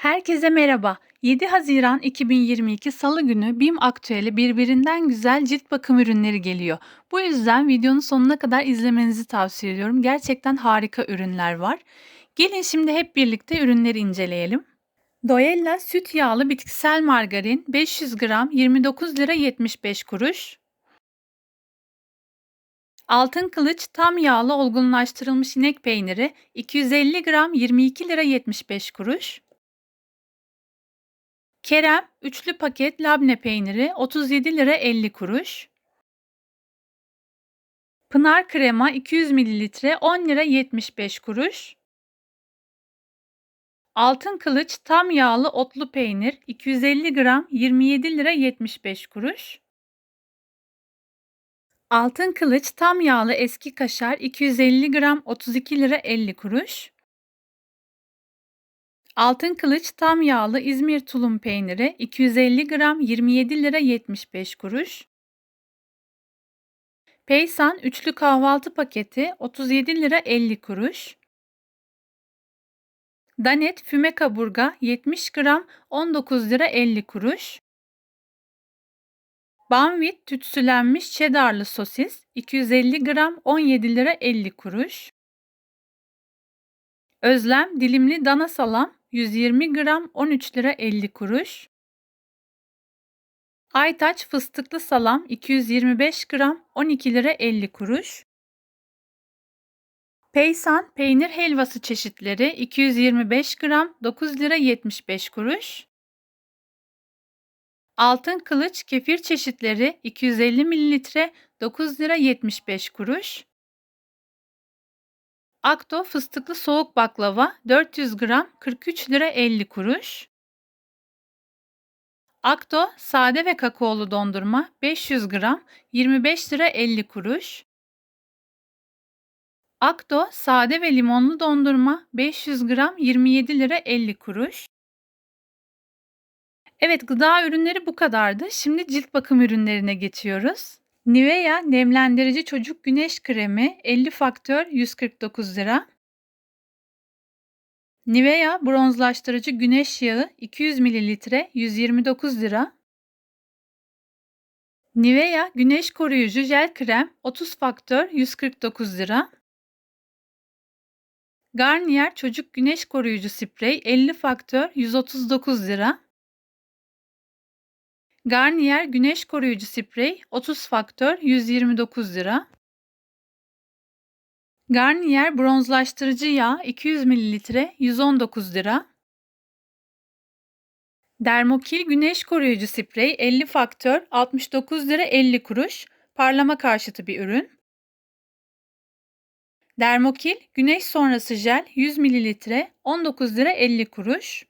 Herkese merhaba. 7 Haziran 2022 Salı günü BİM Aktüel'e birbirinden güzel cilt bakım ürünleri geliyor. Bu yüzden videonun sonuna kadar izlemenizi tavsiye ediyorum. Gerçekten harika ürünler var. Gelin şimdi hep birlikte ürünleri inceleyelim. Doella süt yağlı bitkisel margarin 500 gram 29 lira 75 kuruş. Altın kılıç tam yağlı olgunlaştırılmış inek peyniri 250 gram 22 lira 75 kuruş. Kerem üçlü paket labne peyniri 37 lira 50 kuruş. Pınar krema 200 mililitre 10 lira 75 kuruş. Altın kılıç tam yağlı otlu peynir 250 gram 27 lira 75 kuruş. Altın kılıç tam yağlı eski kaşar 250 gram 32 lira 50 kuruş. Altın kılıç tam yağlı İzmir tulum peyniri 250 gram 27 lira 75 kuruş. Peysan üçlü kahvaltı paketi 37 lira 50 kuruş. Danet füme kaburga 70 gram 19 lira 50 kuruş. Banvit tütsülenmiş cheddarlı sosis 250 gram 17 lira 50 kuruş. Özlem dilimli dana salam 120 gram 13 lira 50 kuruş. Aytaç fıstıklı salam 225 gram 12 lira 50 kuruş. Peysan peynir helvası çeşitleri 225 gram 9 lira 75 kuruş. Altın kılıç kefir çeşitleri 250 mililitre 9 lira 75 kuruş. Akto fıstıklı soğuk baklava 400 gram 43 lira 50 kuruş. Akto sade ve kakaolu dondurma 500 gram 25 lira 50 kuruş. Akto sade ve limonlu dondurma 500 gram 27 lira 50 kuruş. Evet gıda ürünleri bu kadardı. Şimdi cilt bakım ürünlerine geçiyoruz. Nivea nemlendirici çocuk güneş kremi 50 faktör 149 lira. Nivea bronzlaştırıcı güneş yağı 200 mililitre 129 lira. Nivea güneş koruyucu jel krem 30 faktör 149 lira. Garnier çocuk güneş koruyucu sprey 50 faktör 139 lira. Garnier güneş koruyucu sprey 30 faktör 129 lira. Garnier bronzlaştırıcı yağ 200 mililitre 119 lira. Dermokil güneş koruyucu sprey 50 faktör 69 lira 50 kuruş. Parlama karşıtı bir ürün. Dermokil güneş sonrası jel 100 mililitre 19 lira 50 kuruş.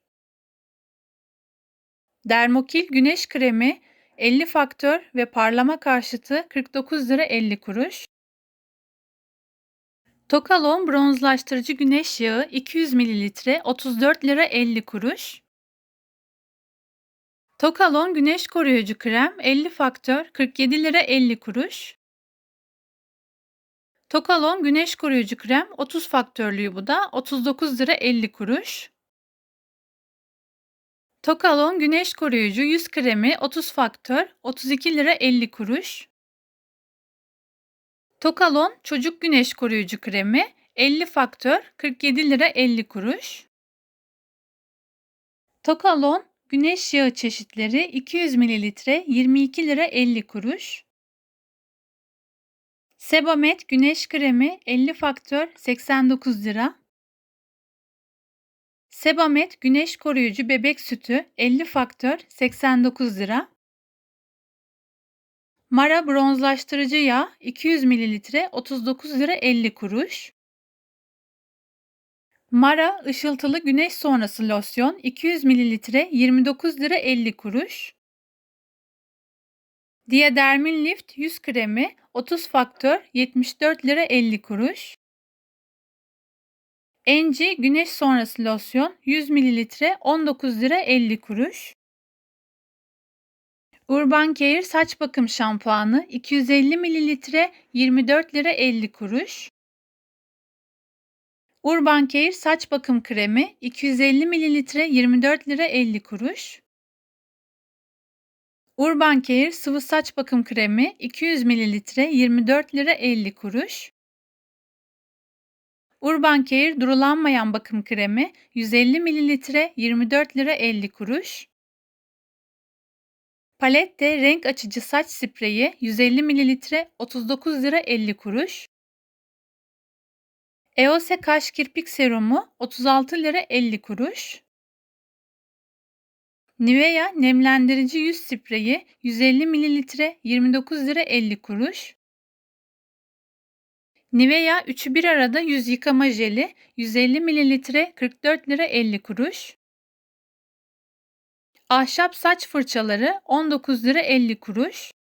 Dermokil güneş kremi 50 faktör ve parlama karşıtı 49 lira 50 kuruş. Tokalon bronzlaştırıcı güneş yağı 200 mililitre 34 lira 50 kuruş. Tokalon güneş koruyucu krem 50 faktör 47 lira 50 kuruş. Tokalon güneş koruyucu krem 30 faktörlüyü bu da 39 lira 50 kuruş. Tokalon güneş koruyucu yüz kremi 30 faktör 32 lira 50 kuruş. Tokalon çocuk güneş koruyucu kremi 50 faktör 47 lira 50 kuruş. Tokalon güneş yağı çeşitleri 200 mililitre 22 lira 50 kuruş. Sebamed güneş kremi 50 faktör 89 lira. Sebamed güneş koruyucu bebek sütü 50 faktör 89 lira. Mara bronzlaştırıcı yağ 200 mililitre 39 lira 50 kuruş. Mara ışıltılı güneş sonrası losyon 200 mililitre 29 lira 50 kuruş. Diadermin Lift yüz kremi 30 faktör 74 lira 50 kuruş. Enci güneş sonrası losyon 100 mililitre 19 lira 50 kuruş. Urban Care saç bakım şampuanı 250 mililitre 24 lira 50 kuruş. Urban Care saç bakım kremi 250 mililitre 24 lira 50 kuruş. Urban Care sıvı saç bakım kremi 200 mililitre 24 lira 50 kuruş. Urban Care durulanmayan bakım kremi 150 mililitre 24 lira 50 kuruş. Palette renk açıcı saç spreyi 150 mililitre 39 lira 50 kuruş. Eose kaş kirpik serumu 36 lira 50 kuruş. Nivea nemlendirici yüz spreyi 150 mililitre 29 lira 50 kuruş. Nivea üçü bir arada yüz yıkama jeli 150 mililitre 44 lira 50 kuruş. Ahşap saç fırçaları 19 lira 50 kuruş.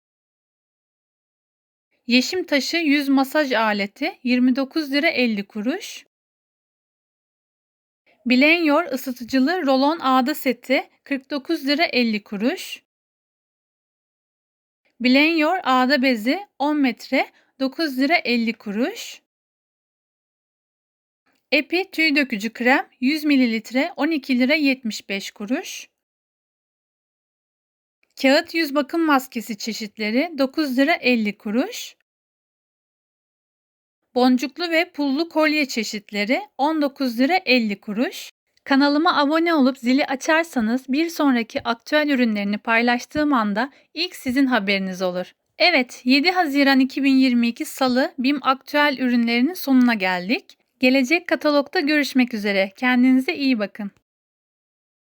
Yeşim taşı yüz masaj aleti 29 lira 50 kuruş. Blenyor ısıtıcılı rolon ağda seti 49 lira 50 kuruş. Blenyor ağda bezi 10 metre 9 lira 50 kuruş. Epi tüy dökücü krem 100 mililitre 12 lira 75 kuruş. Kağıt yüz bakım maskesi çeşitleri 9 lira 50 kuruş. Boncuklu ve pullu kolye çeşitleri 19 lira 50 kuruş. Kanalıma abone olup zili açarsanız bir sonraki aktüel ürünlerini paylaştığım anda ilk sizin haberiniz olur. Evet, 7 Haziran 2022 Salı BİM aktüel ürünlerinin sonuna geldik. Gelecek katalogda görüşmek üzere. Kendinize iyi bakın.